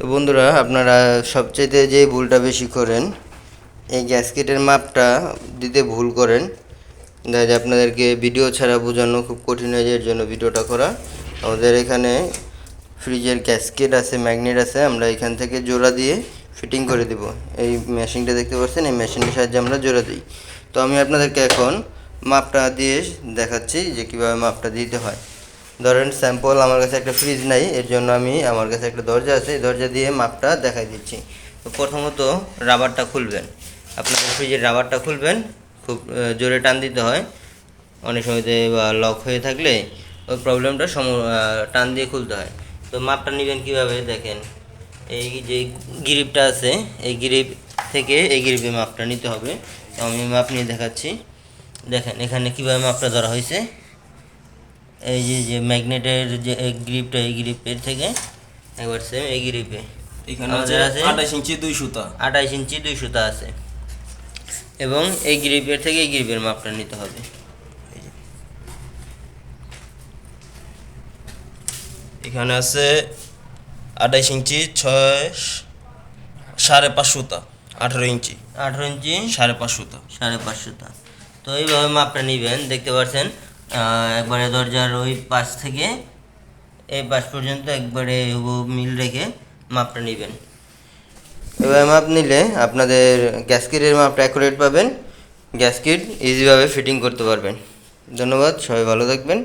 তো বন্ধুরা, আপনারা সবচেয়ে যে ভুলটা বেশি করেন, এই গ্যাসকেটের মাপটা দিতে ভুল করেন। দেখা যায় আপনাদেরকে ভিডিও ছাড়া বোঝানো খুব কঠিন হয়ে যায় জন্য ভিডিওটা করা। আমাদের এখানে ফ্রিজের গ্যাসকেট আছে, ম্যাগনেট আছে, আমরা এখান থেকে জোড়া দিয়ে ফিটিং করে দেব। এই মেশিনটা দেখতে পাচ্ছেন, এই মেশিনের সাহায্যে আমরা জোড়া দিই। তো আমি আপনাদেরকে এখন মাপটা দিয়ে দেখাচ্ছি যে কীভাবে মাপটা দিতে হয়। ধরেন স্যাম্পল আমার কাছে একটা ফ্রিজ নাই, এর জন্য আমি আমার কাছে একটা দরজা আছে, এই দরজা দিয়ে মাপটা দেখাই দিচ্ছি। তো প্রথমত রাবারটা খুলবেন। আপনাদের ফ্রিজের রাবারটা খুলবেন, খুব জোরে টান দিতে হয়। অনেক সময়তে বা লক হয়ে থাকলে ওই প্রবলেমটা সম টান দিয়ে খুলতে হয়। তো মাপটা নেবেন কীভাবে? দেখেন, এই যে গ্রিপটা আছে, এই গ্রিপ থেকে এই গ্রিপে মাপটা নিতে হবে। তো আমি মাপ নিয়ে দেখাচ্ছি। দেখেন, এখানে কীভাবে মাপটা ধরা হয়েছে। এই যে যে ম্যাগনেটের যে গ্রিপটা এই গ্রিপের থেকে একবার সেম এই গ্রিপে এখানে আছে আঠাশ ইঞ্চি দুই সুতা। আঠাইশ ইঞ্চি দুই সুতা আছে। এবং এই গ্রিপের থেকে এই গ্রিপের মাপটা নিতে হবে। এখানে আছে আঠাইশ ইঞ্চি ছয় সাড়ে পাঁচ সুতা আঠারো ইঞ্চি। আঠারো ইঞ্চি সাড়ে পাঁচ সুতা। সাড়ে পাঁচ সুতা। তো এইভাবে মাপটা নেবেন দেখতে পাচ্ছেন? একবারে দরজার ওই পাশ থেকে এই পাশ পর্যন্ত একবারে মিল রেখে মাপটা নেবেন। এবার মাপ নিলে আপনাদের গ্যাসকিটের মাপটা অ্যাকুরেট পাবেন। গ্যাসকিট ইজিভাবে ফিটিং করতে পারবেন। ধন্যবাদ, সবাই ভালো থাকবেন।